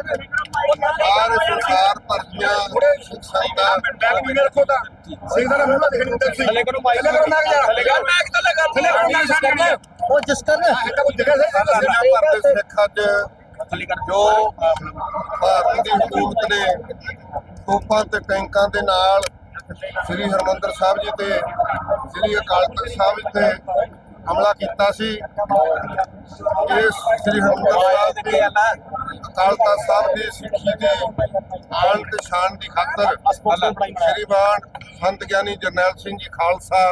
ਬਾਹਰ ਸੰਸਾਰ ਭਰਦੀਆਂ ਸੰਤਾਂ ਸਿੰਘ ਦਾ ਮੂੰਹ ਦੇਖ ਨਹੀਂ ਸੀ ਥੱਲੇ ਕਰੋ ਮਾਈਕ। ਥੱਲੇ ਕਰੋ ਨਾ ਯਾਰ ਥੱਲੇ ਕਰ। ਮੈਕ ਥੱਲੇ ਕਰ ਥੱਲੇ ਕਰੋ ਨਾ ਸਾਡੇ ਉਹ ਜਿਸ ਕਰਨ। ਹੈ ਤਾਂ ਕੋਈ ਜਗ੍ਹਾ ਸੇ ਦੁਨੀਆ ਭਰ ਦੇ ਸਿੱਖ ਅੱਜ ਜੋ ਭਾਰਤ ਦੀ ਹਕੂਮਤ ਨੇ ਤੋਪਾਂ ਤੇ ਟੈਂਕਾਂ ਦੇ ਨਾਲ ਸ੍ਰੀ ਹਰਮੰਦਰ ਸਾਹਿਬ ਜੀ ਤੇ ਸ੍ਰੀ ਅਕਾਲ ਤਖਤ ਸਾਹਿਬ ਜੀ ਤੇ ਹਮਲਾ ਕੀਤਾ ਸੀ। ਇਸ ਸ੍ਰੀ ਹਰਮੰਦਰ ਸਾਹਿਬ ਦੇ ਅਕਾਲ ਤਖਤ ਸਾਹਿਬ ਦੀ ਸਿੱਖੀ ਦੇ ਆਨ ਤੇ ਸ਼ਾਨ ਦੀ ਖਾਤਰ ਸ੍ਰੀ ਸੰਤ ਗਿਆਨੀ ਜਰਨੈਲ ਸਿੰਘ ਜੀ ਖਾਲਸਾ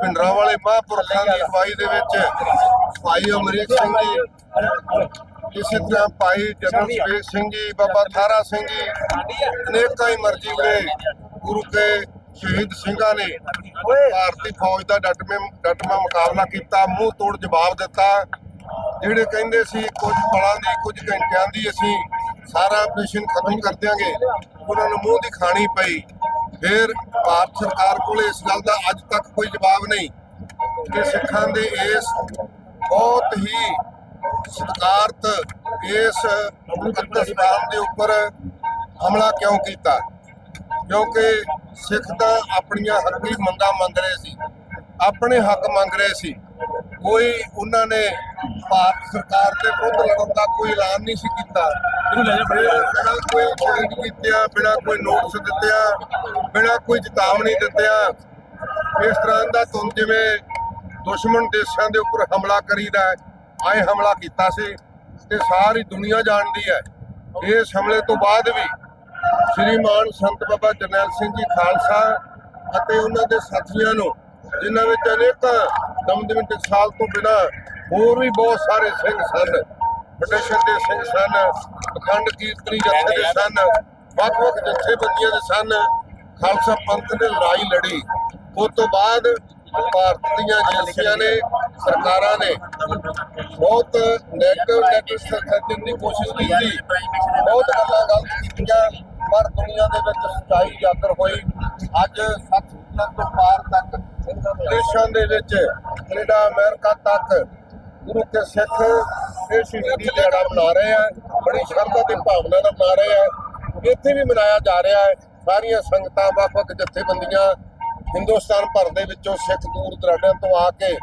ਭਿੰਡਰਾਂ ਵਾਲੇ ਮਹਾਂਪੁਰਖਾਂ ਦੀ ਅਗਵਾਈ ਦੇ ਵਿੱਚ ਭਾਈ ਅਮਰੀਕ ਸਿੰਘ ਜੀ, ਇਸੇ ਤਰ੍ਹਾਂ ਭਾਈ ਜਨਰਲ ਸੁਖਬੀਰ ਸਿੰਘ ਜੀ, ਬਾਬਾ ਥਾਰਾ ਸਿੰਘ ਜੀ, ਅਨੇਕਾਂ ਹੀ ਮਰਜ਼ੀ ਵੇ ਗੁਰੂ ਕੇ ਸ਼ਹੀਦ ਸਿੰਘਾਂ ਨੇ ਭਾਰਤੀ ਫੌਜ ਦਾ ਡਟਵੇਂ ਡਟਵਾਂ ਮੁਕਾਬਲਾ ਕੀਤਾ, ਮੂੰਹ ਤੋੜ ਜਵਾਬ ਦਿੱਤਾ। ਜਿਹੜੇ ਕਹਿੰਦੇ ਸੀ ਕੁਝ ਪਲਾਂ ਦੀ, ਕੁਝ ਘੰਟਿਆਂ ਦੀ ਅਸੀਂ ਸਾਰਾ ਆਪਰੇਸ਼ਨ ਖਤਮ ਕਰ ਦਿਆਂਗੇ, ਉਹਨਾਂ ਨੂੰ ਮੂੰਹ ਦੀ ਖਾਣੀ ਪਈ। ਫਿਰ ਭਾਰਤ ਸਰਕਾਰ ਕੋਲ ਇਸ ਗੱਲ ਦਾ ਅੱਜ ਤੱਕ ਕੋਈ ਜਵਾਬ ਨਹੀਂ। ਕਿ ਸਿੱਖਾਂ ਦੇ ਇਸ ਬਹੁਤ ਹੀ ਸਤਿਕਾਰਤ ਇਸ ਮੁਕੱਦਸ ਦੇ ਉੱਪਰ ਹਮਲਾ ਕਿਉਂ ਕੀਤਾ? ਕਿਉਂਕਿ ਸਿੱਖ ਤਾਂ ਆਪਣੀਆਂ ਹੱਕੀ ਮੰਗਾਂ ਮੰਗ ਰਹੇ ਸੀ, ਆਪਣੇ ਹੱਕ ਮੰਗ ਰਹੇ ਸੀ। ਕੋਈ ਉਹਨਾਂ ਨੇ ਭਾਰਤ ਸਰਕਾਰ ਦੇ ਵਿਰੁੱਧ ਲੜਨ ਦਾ ਕੋਈ ਐਲਾਨ ਨਹੀਂ ਸੀ ਕੀਤਾ। ਬਿਨਾਂ ਕੋਈ ਚੈਲੰਜ ਕੀਤਿਆ ਬਿਨਾਂ ਕੋਈ ਨੋਟਿਸ ਦਿੱਤਿਆ ਬਿਨਾਂ ਕੋਈ ਚੇਤਾਵਨੀ ਦਿੱਤਿਆ ਇਸ ਤਰ੍ਹਾਂ ਦਾ ਤੁਮ ਜਿਵੇਂ ਦੁਸ਼ਮਣ ਦੇਸ਼ਾਂ ਦੇ ਉੱਪਰ ਹਮਲਾ ਕਰੀਦਾ ਆਏ ਹਮਲਾ ਕੀਤਾ ਸੀ ਤੇ ਸਾਰੀ ਦੁਨੀਆ ਜਾਣਦੀ ਹੈ। ਇਸ ਹਮਲੇ ਤੋਂ ਬਾਅਦ ਵੀ ਸ਼੍ਰੀਮਾਨ ਸੰਤ ਬਾਬਾ ਜਰਨੈਲ ਸਿੰਘ ਜੀ ਖਾਲਸਾ ਅਤੇ ਉਹਨਾਂ ਦੇ ਸਾਥੀਆਂ ਨੂੰ ਜਿਨ੍ਹਾਂ ਵਿੱਚ ਅਨੇਕਾਂ ਦਮਦਮੀ ਟਕਸਾਲ ਤੋਂ ਬਿਨਾ ਹੋਰ ਵੀ ਬਹੁਤ ਸਾਰੇ ਸਿੰਘ ਸਨ। ਪਟੇਸ਼ਨ ਦੇ ਸਿੰਘ ਸਨ ਅਖੰਡ ਕੀਰਤਨੀ ਜਥੇ ਦੇ ਸਨ ਵੱਖ-ਵੱਖ ਜਥੇਬੰਦੀਆਂ ਦੇ ਸਨ ਖਾਲਸਾ ਪੰਥ ਨੇ ਲੜਾਈ ਲੜੀ। ਉਸ ਤੋਂ ਬਾਅਦ ਭਾਰਤ ਦੀਆਂ ਏਜੰਸੀਆਂ ਨੇ ਸਰਕਾਰਾਂ ਨੇ ਬਹੁਤ ਨੈਗੇਟਿਵ ਨੈਗੇਟਿਵ ਸਰਕੇਟਿੰਗ ਦੀ ਕੋਸ਼ਿਸ਼ ਕੀਤੀ। ਬਹੁਤ ਗੱਲਾਂ ਗਲਤ ਕੀਤੀਆਂ ਪਰ ਦੁਨੀਆ ਦੇ ਵਿੱਚ ਸੱਚਾਈ ਉਜਾਗਰ ਹੋਈ। ਅੱਜ ਸੱਤ ਫੁੱਟਾਂ ਤੋਂ ਪਾਰ ਤੱਕ ਦੇਸ਼ਾਂ ਦੇ ਵਿੱਚ ਕੈਨੇਡਾ ਅਮਰੀਕਾ ਤੱਕ ਗੁਰੂ ਕੇ ਸਿੱਖ ਇਹ ਸ਼ਹੀਦੀ ਦਿਹਾੜਾ ਮਨਾ ਰਹੇ ਆ, ਬੜੀ ਸ਼ਰਧਾ ਤੇ ਭਾਵਨਾ ਨਾਲ ਮਨਾ ਰਹੇ ਆ। ਇੱਥੇ ਵੀ ਮਨਾਇਆ ਜਾ ਰਿਹਾ ਹੈ। ਸਾਰੀਆਂ ਸੰਗਤਾਂ ਵੱਖ ਜਥੇਬੰਦੀਆਂ ਹਿੰਦੁਸਤਾਨ ਭਰ ਦੇ ਵਿੱਚੋਂ ਸਿੱਖ ਦੂਰ ਦਰਾਡਿਆਂ ਤੋਂ ਆ ਕੇ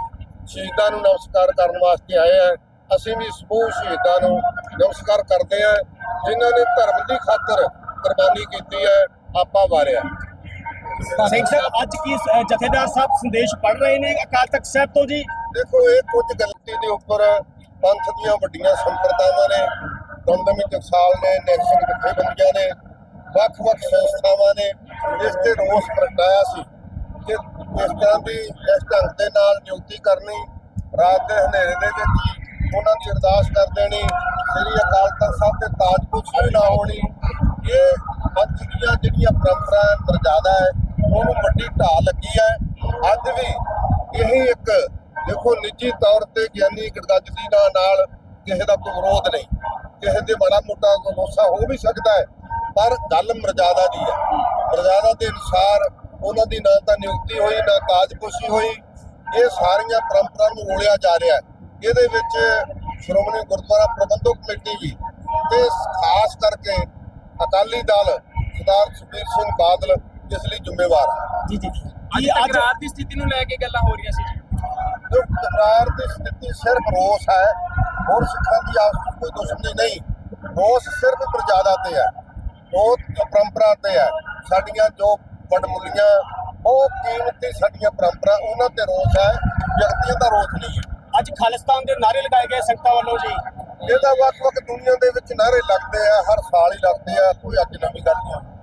ਸ਼ਹੀਦਾਂ ਨੂੰ ਨਮਸਕਾਰ ਕਰਨ ਵਾਸਤੇ ਆਏ ਆ। ਅਸੀਂ ਵੀ ਸਮੂਹ ਸ਼ਹੀਦਾਂ ਨੂੰ ਨਮਸਕਾਰ ਕਰਦੇ ਆ, ਜਿਨ੍ਹਾਂ ਨੇ ਧਰਮ ਦੀ ਖਾਤਰ ਕੁਰਬਾਨੀ ਕੀਤੀ ਹੈ, ਆਪਾ ਵਾਰਿਆ। ਸਿੰਘ ਸਾਹਿਬ, ਅੱਜ ਕੀ ਜਥੇਦਾਰ ਸਾਹਿਬ ਸੰਦੇਸ਼ ਪੜ ਰਹੇ ਨੇ ਅਕਾਲ ਤਖਤ ਸਾਹਿਬ ਤੋਂ ਜੀ? ਦੇਖੋ, ਇਹ ਕੁਝ ਗਲਤੀ ਦੇ ਉੱਪਰ ਪੰਥ ਦੀਆਂ ਵੱਡੀਆਂ ਸੰਪਰਦਾਵਾਂ ਨੇ, ਦਮਦਮੀ ਟਕਸਾਲ ਨੇ ਨੈਕਸਨ ਜਥੇਬੰਦੀਆਂ ਨੇ, ਵੱਖ-ਵੱਖ ਸੰਸਥਾਵਾਂ ਨੇ, ਇਸ ਤੇ ਰੋਸ ਪ੍ਰਗਟਾਇਆ ਸੀ ਕਿ ਇਸ ਤਰ੍ਹਾਂ ਦੀ ਇਸ ਢੰਗ ਦੇ ਨਾਲ ਨਿਯੁਕਤੀ ਕਰਨੀ ਰਾਤ ਦੇ ਹਨੇਰੇ ਦੇ ਵਿੱਚ ਉਹਨਾਂ ਦੀ ਅਰਦਾਸ ਕਰ ਦੇਣੀ, ਸ੍ਰੀ ਅਕਾਲ ਤਖਤ ਸਾਹਿਬ ਦੇ ਤਾਜ ਪੁੱਛ ਵੀ ਨਾ ਹੋਣੀ, ਇਹ ਪੰਥ ਦੀਆਂ ਜਿਹੜੀਆਂ ਪਰੰਪਰਾ ਮਰਜ਼ਾਦਾ ਹੈ, ਉਹਨੂੰ ਵੱਡੀ ਢਾਹ ਲੱਗੀ ਹੈ। ਅੱਜ ਵੀ ਇਹ ਇੱਕ ਦੇਖੋ ਨਿੱਜੀ ਤੌਰ ਤੇ ਗਿਆਨੀ ਗੜਗੱਜ ਦਾ ਨਾਲ ਕਿਸੇ ਦਾ ਕੋਈ ਵਿਰੋਧ ਨਹੀਂ। ਕਿਸੇ ਦੇ ਬੜਾ ਮੋਟਾ ਗੁੱਸਾ ਹੋ ਵੀ ਸਕਦਾ ਹੈ ਪਰ ਗੱਲ ਮਰਜ਼ਾਦਾ ਦੀ ਹੈ। ਮਰਜ਼ਾਦਾ ਦੇ ਅਨੁਸਾਰ ਉਹਨਾਂ ਦੀ ਨਾ ਤਾਂ ਨਿਯੁਕਤੀ ਹੋਈ ਨਾ ਤਾਜਪੋਸ਼ੀ ਹੋਈ। ਇਹ ਸਾਰੀਆਂ ਪਰੰਪਰਾ ਨੂੰ ਰੋਲਿਆ ਜਾ ਰਿਹਾ ਹੈ। ਇਹਦੇ ਵਿੱਚ ਸ਼੍ਰੋਮਣੀ ਗੁਰਦੁਆਰਾ ਪ੍ਰਬੰਧਕ ਕਮੇਟੀ ਵੀ ਤੇ ਖਾਸ ਕਰਕੇ ਅਕਾਲੀ ਦਲ ਸਰਦਾਰ ਸੁਖਬੀਰ ਸਿੰਘ ਬਾਦਲ ਇਸ ਲਈ ਜ਼ਿੰਮੇਵਾਰ ਹੈ ਜੀ ਜੀ। ਅੱਜ ਤਕਰਾਰ ਦੀ ਸਥਿਤੀ ਨੂੰ ਲੈ ਕੇ ਗੱਲਾਂ ਹੋ ਰਹੀਆਂ ਸੀ ਜੀ। ਤਕਰਾਰ ਦੀ ਸਥਿਤੀ ਸਿਰਫ ਰੋਸ ਹੈ ਹੋਰ ਸਿੱਖਾਂ ਦੀ ਆਪਸ ਵਿੱਚ ਕੋਈ ਦੁਸ਼ਮਣੀ ਨਹੀਂ। ਰੋਸ ਸਿਰਫ ਮਰਜ਼ਾਦਾ ਤੇ ਹੈ ਬਹੁਤ ਪਰੰਪਰਾ ਤੇ ਹੈ। ਸਾਡੀਆਂ ਜੋ ਵਡਮੁੱਲੀਆਂ ਉਹ ਕੀਮਤੀ ਸਾਡੀਆਂ ਪਰੰਪਰਾ ਉਹਨਾਂ ਤੇ ਰੋਸ ਹੈ ਵਿਅਕਤੀਆਂ ਦਾ ਰੋਸ ਨਹੀਂ ਹੈ। ਅੱਜ ਖਾਲਿਸਤਾਨ ਦੇ ਨਾਰੇ ਲਗਾਏ ਗਏ ਸੰਗਤਾਂ ਵੱਲੋਂ ਜੀ। ਇਹਦਾ ਵੱਖ-ਵੱਖ ਦੁਨੀਆ ਦੇ ਵਿੱਚ ਨਾਰੇ ਲੱਗਦੇ ਆ ਹਰ ਸਾਲ ਹੀ ਲੱਗਦੇ ਆ ਕੋਈ ਅੱਜ ਨਵੀਂ ਗੱਲ ਨਹੀਂ